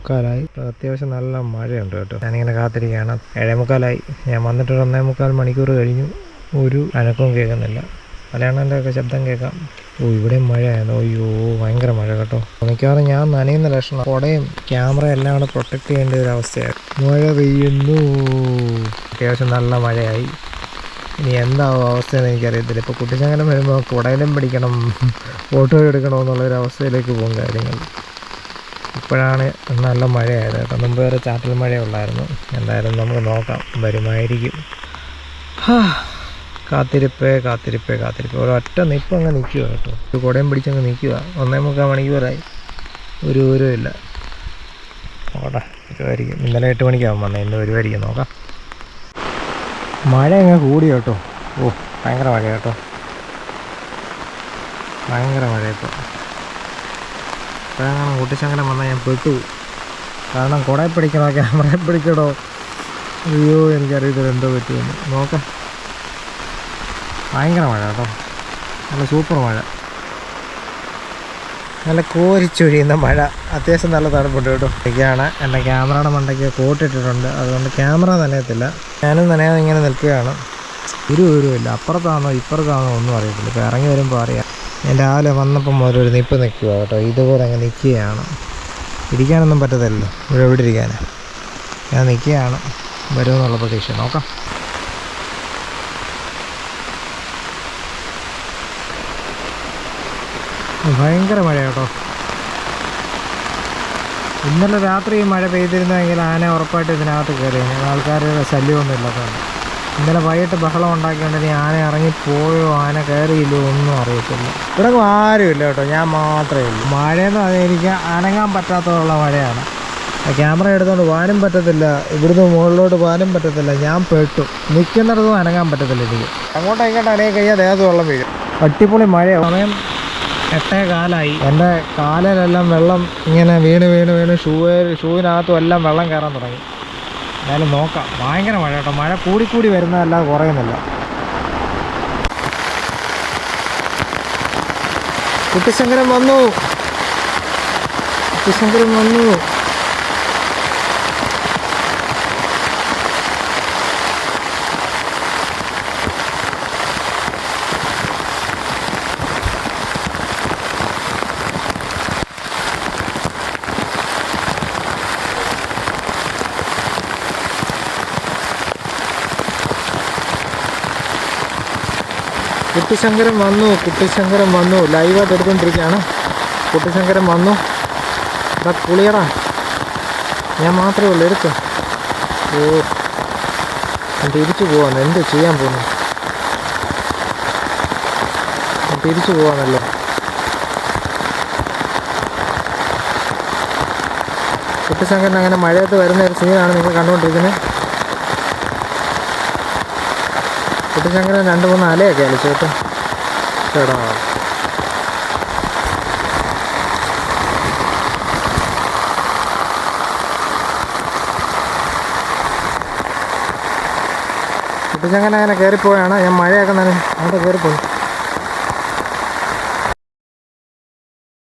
മുക്കാലായി. അത്യാവശ്യം നല്ല മഴയുണ്ട് കേട്ടോ. ഞാനിങ്ങനെ കാത്തിരിക്കുകയാണ്. ഏഴേ മുക്കാലായി ഞാൻ വന്നിട്ട് ഒരു ഒന്നേ മുക്കാൽ മണിക്കൂർ കഴിഞ്ഞു. ഒരു അനക്കവും കേൾക്കുന്നില്ല. മലയാളന്റെ ഒക്കെ ശബ്ദം കേൾക്കാം. ഓ ഇവിടെ മഴയായിരുന്നു. അയ്യോ ഭയങ്കര മഴ കേട്ടോ. മിക്കവാറും ഞാൻ നനയുന്ന ലക്ഷണം. കുടയും ക്യാമറ എല്ലാം കൂടെ പ്രൊട്ടക്ട് ചെയ്യേണ്ട ഒരു അവസ്ഥയായിരുന്നു മഴ പെയ്യുന്നു. അത്യാവശ്യം നല്ല മഴയായി. ഇനി എന്താവും അവസ്ഥയെന്ന് എനിക്കറിയത്തില്ല. ഇപ്പോൾ കുട്ടിച്ചങ്ങലം വരുമ്പോൾ കുടയിലും പിടിക്കണം ഫോട്ടോ എടുക്കണമെന്നുള്ളൊരു അവസ്ഥയിലേക്ക് പോകും കാര്യങ്ങൾ. ഇപ്പോഴാണ് നല്ല മഴയായത് കേട്ടോ. മുമ്പ് വരെ ചാറ്റൽ മഴയുള്ളായിരുന്നു എന്തായാലും നമുക്ക് നോക്കാം. വരുമായിരിക്കും. കാത്തിരിപ്പേ കാത്തിരിപ്പേ ഓരോ ഒരൊറ്റ നിപ്പ് അങ്ങ് നിൽക്കുക കേട്ടോ. ഒരു കുടയും പിടിച്ചങ്ങ് നിൽക്കുക. ഒന്നേ മുക്കാൽ മണിക്കൂറായി. ഒരു വിവരവും ഇല്ല. നോക്കട്ടെ വരുമായിരിക്കും ഇന്നലെ എട്ട് മണിക്കാവും വന്നത് ഇന്ന് വരുമായിരിക്കും നോക്കാം. മഴ അങ്ങ് കൂടി കേട്ടോ. ഓ ഭയങ്കര മഴ കേട്ടോ. ഭയങ്കര മഴ ഇപ്പോൾ ഇപ്പോഴാണ് കൂട്ടിച്ചങ്ങനെ വന്നാൽ ഞാൻ പെട്ടു. കാരണം കുടയെ പിടിക്കണോ ക്യാമറയെ പിടിക്കണോ? അയ്യോ എനിക്കറിയത്തില്ല എന്തോ പറ്റുമെന്ന് നോക്കാം. ഭയങ്കര മഴ കേട്ടോ. നല്ല സൂപ്പർ മഴ. നല്ല കോരിച്ചൊഴിയുന്ന മഴ. അത്യാവശ്യം നല്ല തണുപ്പുണ്ട് കേട്ടോ. ഇതൊക്കെയാണ് എന്റെ ക്യാമറയുടെ മണ്ടയ്ക്ക് കോട്ടിട്ടിട്ടുണ്ട്. അതുകൊണ്ട് ക്യാമറ നനയത്തില്ല. ഞാനും നനയാതെ ഇങ്ങനെ നിൽക്കുകയാണ്. ഒരു വിവരമില്ല അപ്പുറത്താണോ ഇപ്പുറത്താണോ ഒന്നും അറിയത്തില്ല. ഇപ്പോൾ ഇറങ്ങി വരുമ്പോൾ അറിയാം. ഞാൻ രാവിലെ വന്നപ്പം ഓരോരു നിപ്പ് നിൽക്കുക കേട്ടോ. ഇതുപോലെ അങ്ങ് നിൽക്കുകയാണ്. ഇരിക്കാനൊന്നും പറ്റത്തില്ലല്ലോ. ഇവിടെ എവിടെ ഇരിക്കാൻ ഞാൻ നിൽക്കുകയാണ്. വരുമെന്നുള്ള പ്രതീക്ഷ. നോക്കാം. ഭയങ്കര മഴ കേട്ടോ. ഇന്നലെ രാത്രി മഴ പെയ്തിരുന്നെങ്കിൽ ആന ഉറപ്പായിട്ട് ഇതിനകത്ത് കയറി. ആൾക്കാരുടെ ശല്യമൊന്നും ഇല്ലാത്തതുകൊണ്ട്. ഇന്നലെ വൈകിട്ട് ബഹളം ഉണ്ടാക്കിയോണ്ട് ആന ഇറങ്ങിപ്പോയോ ആന കയറിയില്ലോ ഒന്നും അറിയത്തില്ല. ഇവിടെ ആരുമില്ല കേട്ടോ ഞാൻ മാത്രമേ ഉള്ളൂ. മഴയെന്ന് പറഞ്ഞാൽ എനിക്ക് അനങ്ങാൻ പറ്റാത്തതുള്ള മഴയാണ്. ക്യാമറ എടുത്തുകൊണ്ട് പോകാനും പറ്റത്തില്ല ഇവിടുന്ന് മുകളിലോട്ട് പോകാനും പറ്റത്തില്ല ഞാൻ പെട്ടു. നിൽക്കുന്നിടത്തും അനങ്ങാൻ പറ്റത്തില്ല എനിക്ക്. അങ്ങോട്ടും ഇങ്ങോട്ടും അനങ്ങി കഴിഞ്ഞാൽ ദേഹത്ത് വെള്ളം വീഴും. അടിപൊളി മഴ. സമയം എട്ടേ കാലായി. എന്റെ കാലിലെല്ലാം വെള്ളം ഇങ്ങനെ വീണ് വീണ് വീണ് ഷൂ ഷൂവിനകത്തും എല്ലാം വെള്ളം കയറാൻ തുടങ്ങി. എന്തായാലും നോക്കാം. ഭയങ്കര മഴ കേട്ടോ. മഴ കൂടിക്കൂടി വരുന്നതല്ലാതെ കുറയുന്നില്ല. കുട്ടിശങ്കരൻ വന്നു. കുട്ടിശങ്കരൻ വന്നു. കുട്ടിശങ്കരൻ വന്നു കുട്ടിശങ്കരൻ വന്നു. ലൈവായിട്ട് എടുത്തുകൊണ്ടിരിക്കുകയാണ് കുട്ടിശങ്കരൻ വന്നു. ഇതാ കുളിയടാ ഞാൻ മാത്രമേ ഉള്ളൂ എടുത്ത് ഓ തിരിച്ചു പോവാന്ന് എന്ത് ചെയ്യാൻ പോകുന്നു? തിരിച്ചു പോവാന്നല്ലോ കുട്ടിശങ്കരൻ അങ്ങനെ മഴയത്ത് വരുന്ന ഒരു സീനാണ് നിങ്ങൾ കണ്ടുകൊണ്ടിരിക്കുന്നത്. കുട്ടിശങ്കരൻ രണ്ട് മൂന്ന് അലയൊക്കെ അലച്ചു കേട്ടോ. ചേടാ കുട്ടിശങ്കരൻ അങ്ങനെ കയറിപ്പോയാണ്. ഞാൻ മഴയൊക്കെ നന അവിടെ കയറിപ്പോയി.